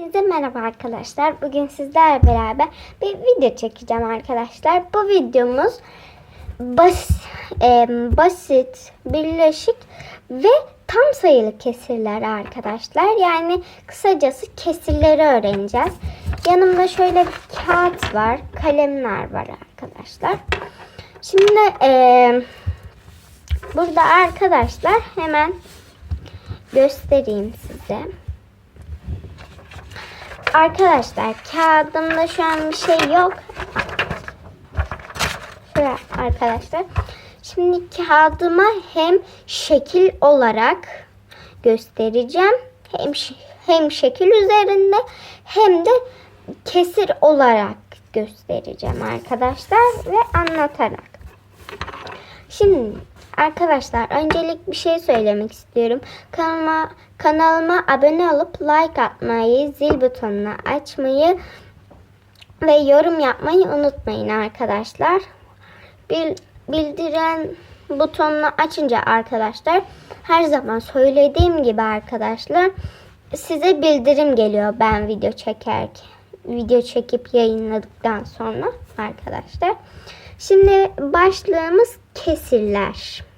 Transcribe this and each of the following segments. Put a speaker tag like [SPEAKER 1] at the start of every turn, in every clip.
[SPEAKER 1] Herkese merhaba arkadaşlar. Bugün sizlerle beraber bir video çekeceğim arkadaşlar. Bu videomuz bas, e, basit, birleşik ve tam sayılı kesirler arkadaşlar. Yani kısacası kesirleri öğreneceğiz. Yanımda şöyle bir kağıt var, kalemler var arkadaşlar. Şimdi e, burada arkadaşlar hemen göstereyim size. Arkadaşlar kağıdımda şu an bir şey yok. Şöyle arkadaşlar. Şimdi kağıdıma hem şekil olarak göstereceğim. Hem hem şekil üzerinde hem de kesir olarak göstereceğim arkadaşlar ve anlatarak. Şimdi arkadaşlar öncelik bir şey söylemek istiyorum. Kanalıma kanalıma abone olup like atmayı, zil butonunu açmayı ve yorum yapmayı unutmayın arkadaşlar. Bil, bildiren butonunu açınca arkadaşlar her zaman söylediğim gibi arkadaşlar size bildirim geliyor ben video çekerken video çekip yayınladıktan sonra arkadaşlar. Şimdi başlığımız kesirler.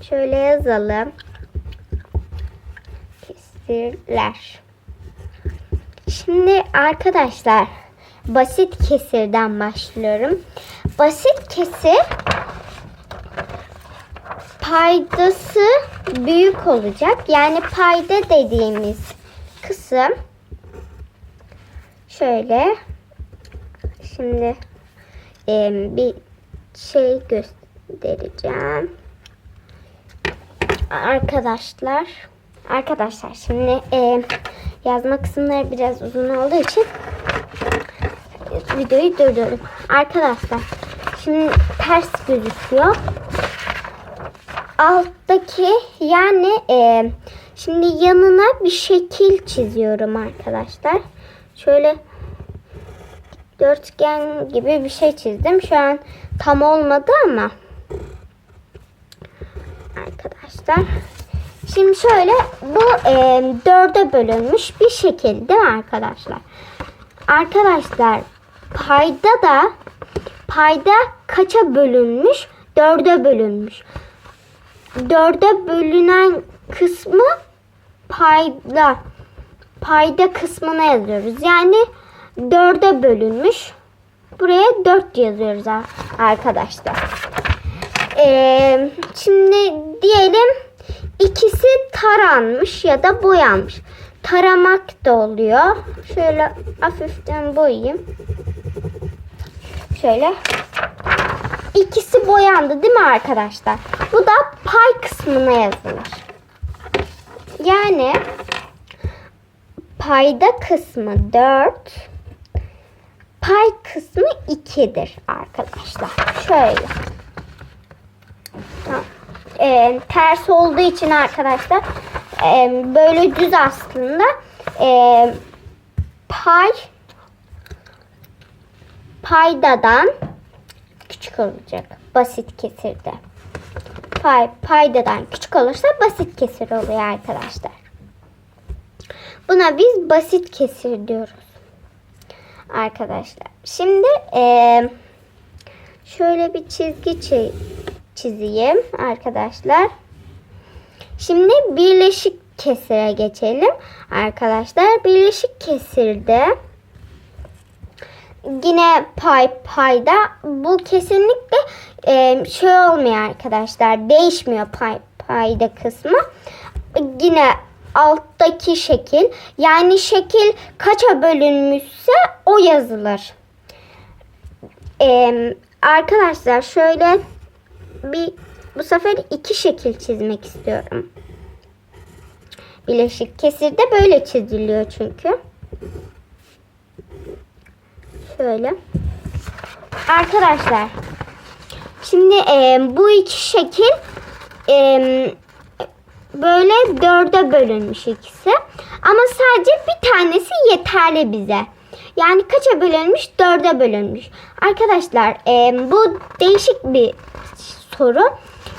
[SPEAKER 1] Şöyle yazalım. Kesirler. Şimdi arkadaşlar basit kesirden başlıyorum. Basit kesir paydası büyük olacak. Yani payda dediğimiz kısım şöyle şimdi e, bir şey göstereceğim. Arkadaşlar arkadaşlar şimdi e, yazma kısımları biraz uzun olduğu için videoyu durdurdum. Arkadaşlar şimdi ters gözüküyor. Alttaki yani e, şimdi yanına bir şekil çiziyorum arkadaşlar. Şöyle dörtgen gibi bir şey çizdim. Şu an tam olmadı ama arkadaşlar. Şimdi şöyle bu e, dörde bölünmüş bir şekil değil mi arkadaşlar? Arkadaşlar payda da payda kaça bölünmüş? Dörde bölünmüş. Dörde bölünen kısmı payda payda kısmına yazıyoruz. Yani dörde bölünmüş. Buraya dört yazıyoruz arkadaşlar. Ee, şimdi diyelim ikisi taranmış ya da boyanmış. Taramak da oluyor. Şöyle hafiften boyayayım. Şöyle. İkisi boyandı değil mi arkadaşlar? Bu da pay kısmına yazılır. Yani payda kısmı 4 pay kısmı 2'dir arkadaşlar. Şöyle. Ee, ters olduğu için arkadaşlar e, böyle düz aslında e, pay paydadan küçük olacak. Basit kesirde. Pay paydadan küçük olursa basit kesir oluyor arkadaşlar. Buna biz basit kesir diyoruz. Arkadaşlar. Şimdi e, şöyle bir çizgi çizeyim arkadaşlar. Şimdi birleşik kesire geçelim. Arkadaşlar birleşik kesirde yine pay payda bu kesinlikle e, şey olmuyor arkadaşlar. Değişmiyor pay payda kısmı. Yine alttaki şekil yani şekil kaça bölünmüşse o yazılır. Ee, arkadaşlar şöyle bir bu sefer iki şekil çizmek istiyorum. Bileşik kesirde böyle çiziliyor çünkü. Şöyle. Arkadaşlar şimdi e, bu iki şekil e, böyle dörde bölünmüş ikisi. Ama sadece bir tanesi yeterli bize. Yani kaça bölünmüş? Dörde bölünmüş. Arkadaşlar e, bu değişik bir soru.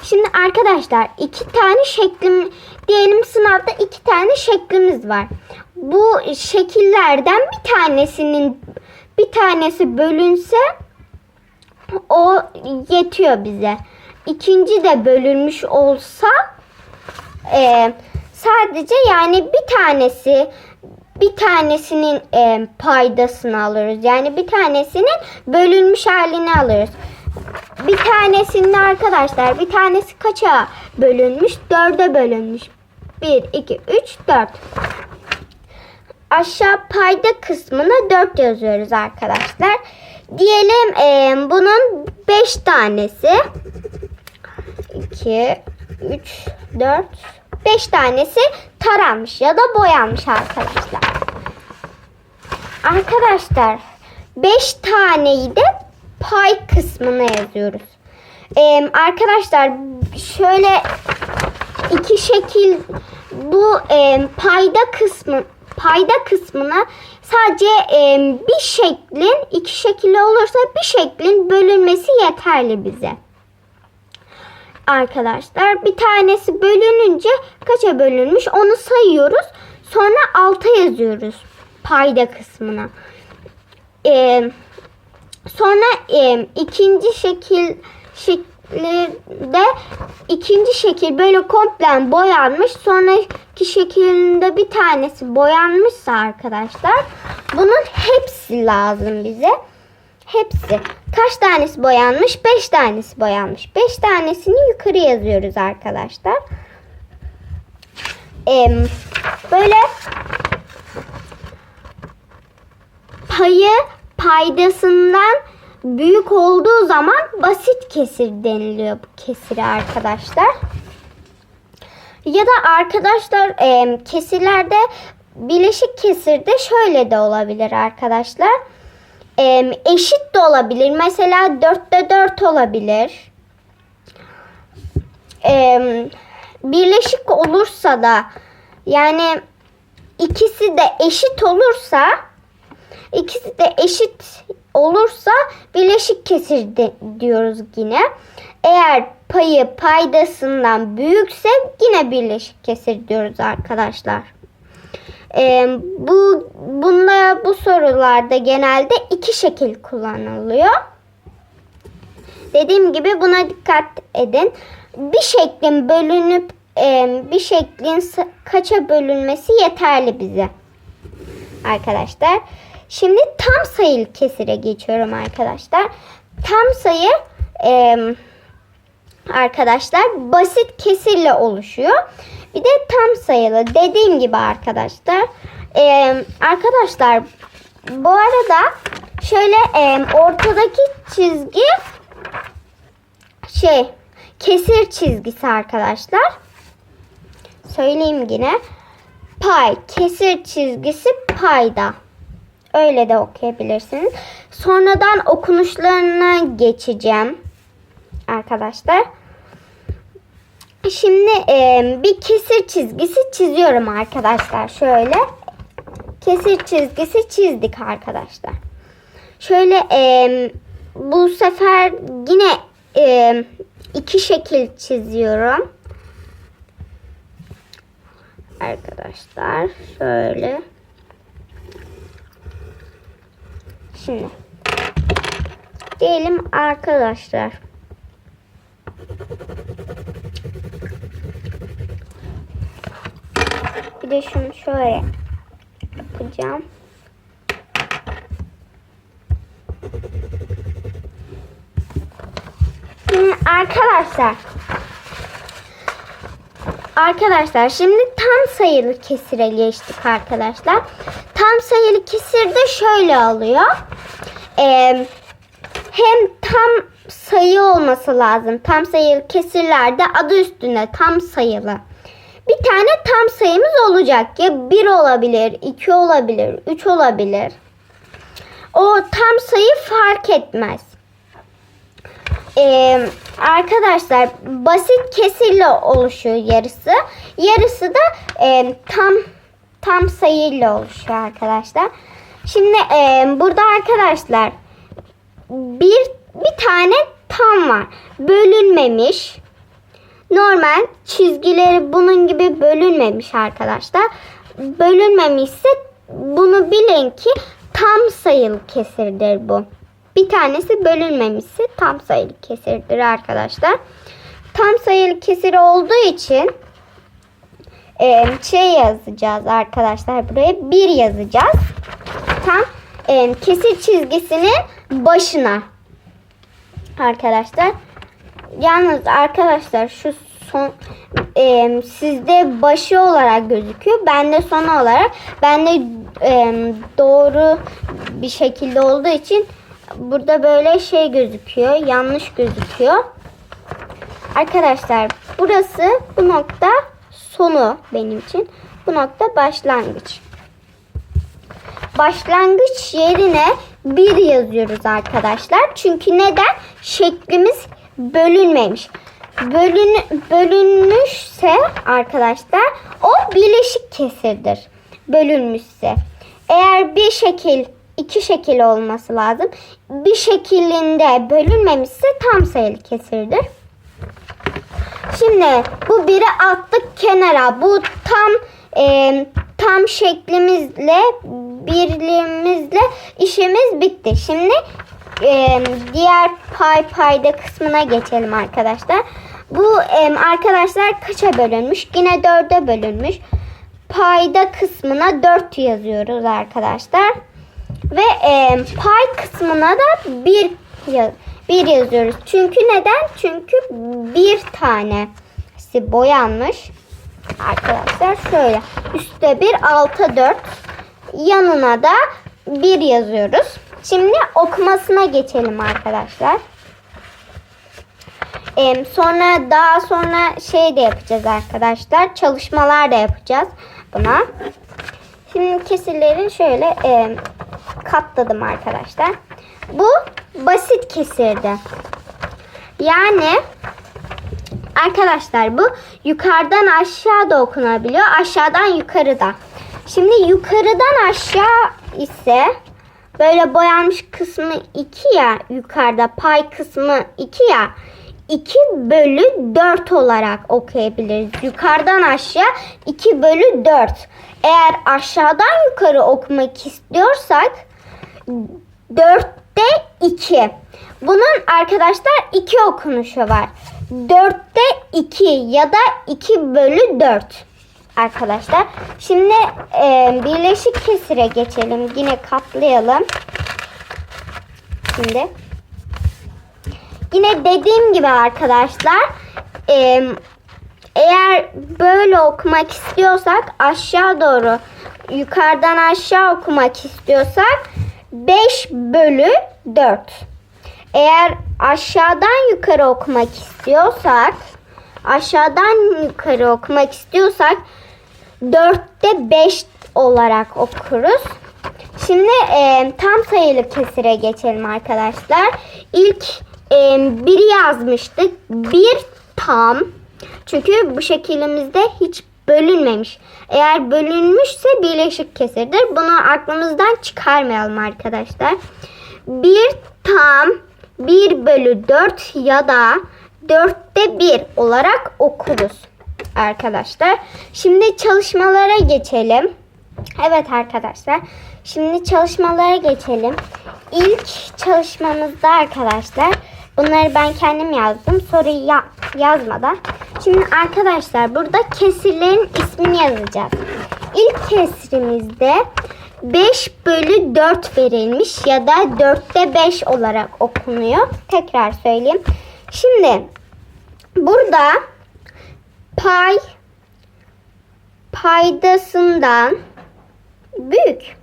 [SPEAKER 1] Şimdi arkadaşlar iki tane şeklim diyelim sınavda iki tane şeklimiz var. bu şekillerden bir tanesinin bir tanesi bölünse o yetiyor bize. İkinci de bölünmüş olsa e, sadece yani bir tanesi bir tanesinin e, paydasını alırız. Yani bir tanesinin bölünmüş halini alırız. Bir tanesinin arkadaşlar bir tanesi kaça bölünmüş? Dörde bölünmüş. 1, 2, 3, 4. Aşağı payda kısmına 4 yazıyoruz arkadaşlar. Diyelim e, bunun 5 tanesi. 2, 3, 4, 5 tanesi taranmış ya da boyanmış arkadaşlar. Arkadaşlar 5 taneyi de pay kısmına yazıyoruz. Ee, arkadaşlar şöyle iki şekil bu e, payda kısmı payda kısmına sadece e, bir şeklin iki şekilli olursa bir şeklin bölünmesi yeterli bize. Arkadaşlar bir tanesi bölününce kaça bölünmüş onu sayıyoruz. Sonra alta yazıyoruz payda kısmına. Ee, sonra e, ikinci şekil şeklinde ikinci şekil böyle komple boyanmış. Sonraki şeklinde bir tanesi boyanmışsa arkadaşlar bunun hepsi lazım bize. Hepsi. Kaç tanesi boyanmış? 5 tanesi boyanmış. 5 tanesini yukarı yazıyoruz arkadaşlar. Ee, böyle payı paydasından büyük olduğu zaman basit kesir deniliyor bu kesire arkadaşlar. Ya da arkadaşlar e, kesirlerde bileşik kesirde şöyle de olabilir arkadaşlar. E, eşit de olabilir. Mesela dörtte dört olabilir. E, birleşik olursa da yani ikisi de eşit olursa ikisi de eşit olursa bileşik kesir diyoruz yine. Eğer payı paydasından büyükse yine birleşik kesir diyoruz arkadaşlar. Ee, bu bunda bu sorularda genelde iki şekil kullanılıyor. Dediğim gibi buna dikkat edin. Bir şeklin bölünüp e, bir şeklin kaça bölünmesi yeterli bize. Arkadaşlar. Şimdi tam sayılı kesire geçiyorum arkadaşlar. Tam sayı e, arkadaşlar basit kesirle oluşuyor. Bir de tam sayılı. Dediğim gibi arkadaşlar. e, arkadaşlar bu arada şöyle e, ortadaki çizgi şey kesir çizgisi arkadaşlar. Söyleyeyim yine. Pay kesir çizgisi payda. Öyle de okuyabilirsiniz. Sonradan okunuşlarına geçeceğim arkadaşlar. Şimdi e, bir kesir çizgisi çiziyorum arkadaşlar. Şöyle kesir çizgisi çizdik arkadaşlar. Şöyle e, bu sefer yine e, iki şekil çiziyorum. Arkadaşlar şöyle. Şimdi diyelim arkadaşlar. Bir de şunu şöyle yapacağım. Şimdi arkadaşlar Arkadaşlar şimdi tam sayılı kesire geçtik arkadaşlar. Tam sayılı kesir de şöyle oluyor. Ee, hem tam sayı olması lazım. Tam sayılı kesirlerde adı üstünde tam sayılı. Bir tane tam sayımız olacak. Ya 1 olabilir, 2 olabilir, 3 olabilir. O tam sayı fark etmez. Ee, arkadaşlar basit kesirle oluşuyor yarısı. Yarısı da e, tam tam sayıyla oluşuyor arkadaşlar. Şimdi e, burada arkadaşlar bir bir tane tam var. Bölünmemiş. Normal çizgileri bunun gibi bölünmemiş arkadaşlar. bölünmemişse bunu bilin ki tam sayılı kesirdir bu. Bir tanesi bölünmemişse tam sayılı kesirdir arkadaşlar. Tam sayılı kesir olduğu için şey yazacağız arkadaşlar buraya bir yazacağız. Tam e, kesir çizgisinin başına arkadaşlar. Yalnız arkadaşlar şu son e, sizde başı olarak gözüküyor. Bende son olarak bende e, doğru bir şekilde olduğu için burada böyle şey gözüküyor. Yanlış gözüküyor. Arkadaşlar burası bu nokta sonu benim için. Bu nokta başlangıç. Başlangıç yerine bir yazıyoruz arkadaşlar. Çünkü neden? Şeklimiz bölünmemiş. Bölün, bölünmüşse arkadaşlar o bileşik kesirdir. Bölünmüşse. Eğer bir şekil iki şekil olması lazım. Bir şekilinde bölünmemişse tam sayılı kesirdir. Şimdi bu biri attık kenara. Bu tam e, tam şeklimizle birliğimizle işimiz bitti. Şimdi e, diğer pay payda kısmına geçelim arkadaşlar. Bu e, arkadaşlar kaça bölünmüş? Yine dörde bölünmüş. Payda kısmına 4 yazıyoruz arkadaşlar. Ve e, pay kısmına da 1 yaz, bir yazıyoruz. Çünkü neden? Çünkü bir tanesi boyanmış. Arkadaşlar şöyle. Üstte bir alta 4. Yanına da 1 yazıyoruz. Şimdi okumasına geçelim arkadaşlar. Ee, sonra daha sonra şey de yapacağız arkadaşlar. Çalışmalar da yapacağız buna. Şimdi kesirleri şöyle e, katladım arkadaşlar. Bu basit kesirdi. Yani arkadaşlar bu yukarıdan aşağı da okunabiliyor. Aşağıdan yukarı da. Şimdi yukarıdan aşağı ise böyle boyanmış kısmı 2 ya yukarıda pay kısmı 2 ya 2 bölü 4 olarak okuyabiliriz. Yukarıdan aşağı 2 bölü 4. Eğer aşağıdan yukarı okumak istiyorsak 4'te 2. Bunun arkadaşlar 2 okunuşu var. 4'te 2 ya da 2 bölü 4 arkadaşlar. Şimdi e, birleşik kesire geçelim. Yine katlayalım. Şimdi. Yine dediğim gibi arkadaşlar e, eğer böyle okumak istiyorsak aşağı doğru yukarıdan aşağı okumak istiyorsak 5 bölü 4. Eğer aşağıdan yukarı okumak istiyorsak aşağıdan yukarı okumak istiyorsak 4'te 5 olarak okuruz. Şimdi e, tam sayılı kesire geçelim arkadaşlar. İlk e, biri yazmıştık. Bir tam. Çünkü bu şeklimizde hiç bölünmemiş. Eğer bölünmüşse birleşik kesirdir. Bunu aklımızdan çıkarmayalım arkadaşlar. Bir tam 1 bölü 4 ya da 4'te 1 olarak okuruz arkadaşlar. Şimdi çalışmalara geçelim. Evet arkadaşlar. Şimdi çalışmalara geçelim. İlk çalışmamızda arkadaşlar bunları ben kendim yazdım. Soruyu ya yazmadan. Şimdi arkadaşlar burada kesirlerin ismini yazacağız. İlk kesrimizde 5 bölü 4 verilmiş ya da 4'te 5 olarak okunuyor. Tekrar söyleyeyim. Şimdi burada pay paydasından büyük.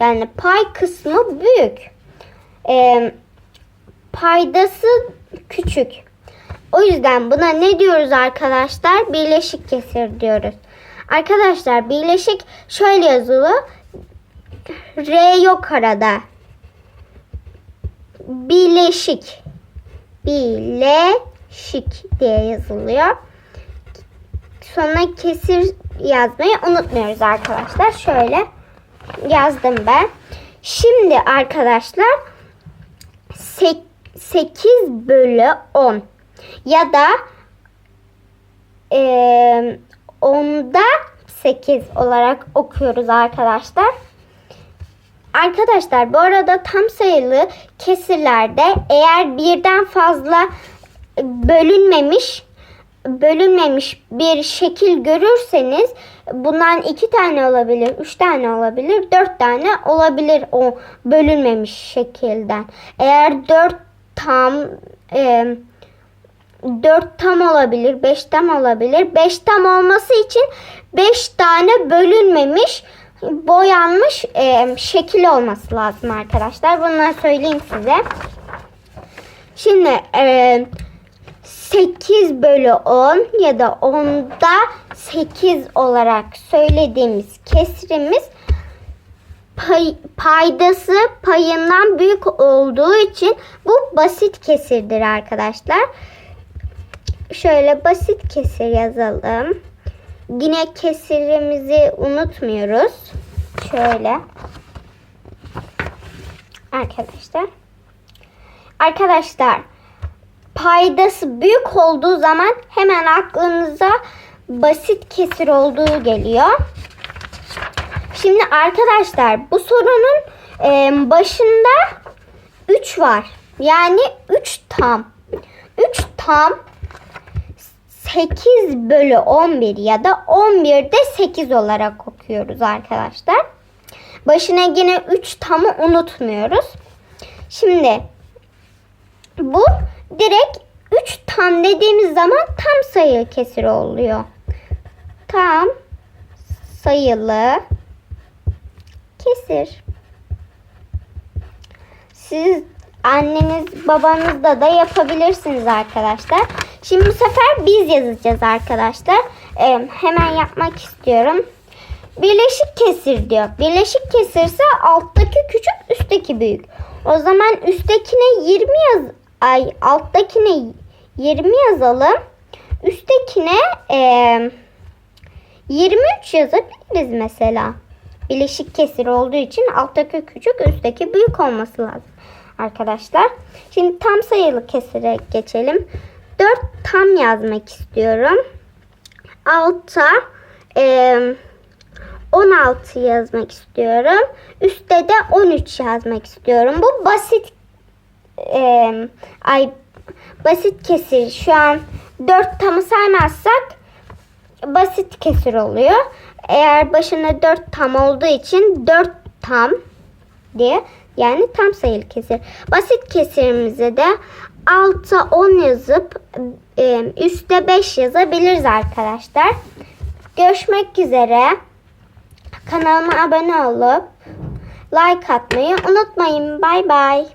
[SPEAKER 1] Yani pay kısmı büyük. Ee, paydası küçük. O yüzden buna ne diyoruz arkadaşlar? Birleşik kesir diyoruz. Arkadaşlar birleşik şöyle yazılı. R yok arada. Birleşik. Bileşik diye yazılıyor. Sonra kesir yazmayı unutmuyoruz arkadaşlar. Şöyle yazdım ben. Şimdi arkadaşlar 8 bölü 10 ya da e, onda 8 olarak okuyoruz arkadaşlar. Arkadaşlar bu arada tam sayılı kesirlerde eğer birden fazla bölünmemiş bölünmemiş bir şekil görürseniz bundan iki tane olabilir, üç tane olabilir, dört tane olabilir o bölünmemiş şekilden. Eğer dört tam e, 4 tam olabilir, 5 tam olabilir. 5 tam olması için 5 tane bölünmemiş, boyanmış e, şekil olması lazım arkadaşlar. Bunları söyleyeyim size. Şimdi e, 8 bölü 10 ya da 10'da 8 olarak söylediğimiz kesrimiz pay, paydası payından büyük olduğu için bu basit kesirdir arkadaşlar. Şöyle basit kesir yazalım. Yine kesirimizi unutmuyoruz. Şöyle. Arkadaşlar. Arkadaşlar paydası büyük olduğu zaman hemen aklınıza basit kesir olduğu geliyor. Şimdi arkadaşlar bu sorunun e, başında 3 var. Yani 3 tam. 3 tam 8 bölü 11 ya da 11'de 8 olarak okuyoruz arkadaşlar. Başına yine 3 tamı unutmuyoruz. Şimdi bu direkt 3 tam dediğimiz zaman tam sayılı kesir oluyor. Tam sayılı kesir. Siz anneniz babanızda da yapabilirsiniz arkadaşlar. Şimdi bu sefer biz yazacağız arkadaşlar. Ee, hemen yapmak istiyorum. Birleşik kesir diyor. Birleşik kesirse alttaki küçük üstteki büyük. O zaman üsttekine 20 yaz ay alttakine 20 yazalım. Üsttekine e, 23 yazabiliriz mesela. Bileşik kesir olduğu için alttaki küçük üstteki büyük olması lazım arkadaşlar. Şimdi tam sayılı kesire geçelim. 4 tam yazmak istiyorum. Alta e, 16 yazmak istiyorum. Üstte de 13 yazmak istiyorum. Bu basit e, ay basit kesir. Şu an 4 tamı saymazsak basit kesir oluyor. Eğer başında 4 tam olduğu için 4 tam diye yani tam sayılı kesir. Basit kesirimize de alta 10 yazıp e, üstte 5 yazabiliriz arkadaşlar. Görüşmek üzere. Kanalıma abone olup like atmayı unutmayın. Bay bay.